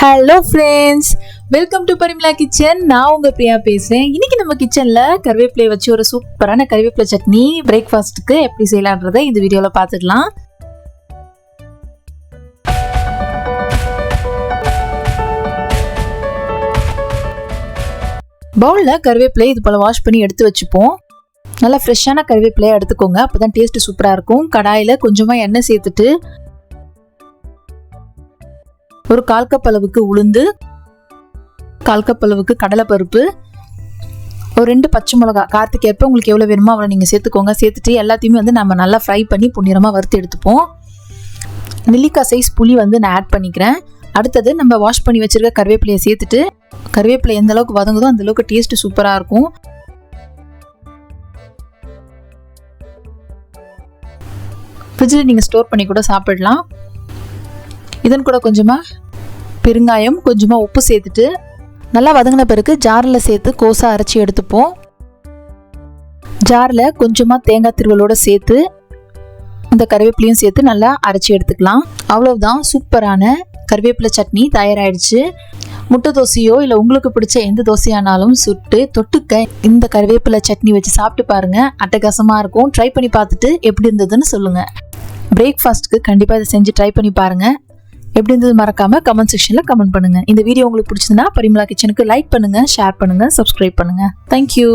Hello friends welcome to Parimala kitchen நான் உங்கள் பிரியா பேசுகிறேன் இன்னைக்கு நம்ம கிச்சனில் கருவேப்பிலையை வச்சு ஒரு சூப்பரான கருவேப்பிலை சட்னி பிரேக்ஃபாஸ்ட்டுக்கு எப்படி செய்யலான்றதை இந்த வீடியோவில் பார்த்துக்கலாம். பவுலில் கருவேப்பிலை இது போல் வாஷ் பண்ணி எடுத்து வச்சுப்போம். நல்லா ஃப்ரெஷ்ஷான கருவேப்பிலையை எடுத்துக்கோங்க. அப்போ தான் டேஸ்ட்டு சூப்பராக இருக்கும். கடாயில் கொஞ்சமாக எண்ணெய் சேர்த்துட்டு ஒரு கால் கப் அளவுக்கு உளுந்து கால் கப் அளவுக்கு கடலைப்பருப்பு ஒரு ரெண்டு பச்சை மிளகா காரத்துக்கு உங்களுக்கு எவ்வளோ வேணுமோ அவ்வளோ நீங்கள் சேர்த்துக்கோங்க. சேர்த்துட்டு எல்லாத்தையுமே வந்து நம்ம நல்லா ஃப்ரை பண்ணி பொன்னிறமாக வறுத்து எடுத்துப்போம். நெல்லிக்காய் சைஸ் புளி வந்து நான் ஆட் பண்ணிக்கிறேன். அடுத்தது நம்ம வாஷ் பண்ணி வச்சுருக்க கருவேப்பிலையை சேர்த்துட்டு கருவேப்பிலை எந்த அளவுக்கு வதங்குதோ அந்த அளவுக்கு டேஸ்ட்டு சூப்பராக இருக்கும். ஃப்ரிட்ஜில் நீங்கள் ஸ்டோர் பண்ணி கூட சாப்பிடலாம். இதன் கூட கொஞ்சமாக பெருங்காயம் கொஞ்சமாக உப்பு சேர்த்துட்டு நல்லா வதங்கின பிறகு ஜாரில் சேர்த்து கோஸாக அரைச்சி எடுத்துப்போம். ஜாரில் கொஞ்சமாக தேங்காய் திருவலோடு சேர்த்து இந்த கருவேப்பிலையும் சேர்த்து நல்லா அரைச்சி எடுத்துக்கலாம். அவ்வளவுதான் சூப்பரான கருவேப்பிலை சட்னி தயாராகிடுச்சு முட்டை தோசையோ இல்லை உங்களுக்கு பிடிச்ச எந்த தோசையானாலும் சுட்டு தொட்டுக்க இந்த கருவேப்பிலை சட்னி வச்சு சாப்பிட்டு பாருங்கள் அட்டகாசமாக இருக்கும். ட்ரை பண்ணி பார்த்துட்டு எப்படி இருந்ததுன்னு சொல்லுங்கள் பிரேக்ஃபாஸ்ட்டுக்கு கண்டிப்பாக இதை செஞ்சு ட்ரை பண்ணி பாருங்கள் எப்படி இருந்தது மறக்காம கமெண்ட் செக்ஷன்ல கமெண்ட் பண்ணுங்க. இந்த வீடியோ உங்களுக்கு பிடிச்சதுன்னா பரிமலா கிச்சனுக்கு லைக் பண்ணுங்க ஷேர் பண்ணுங்க சப்ஸ்கிரைப் பண்ணுங்க. தேங்க்யூ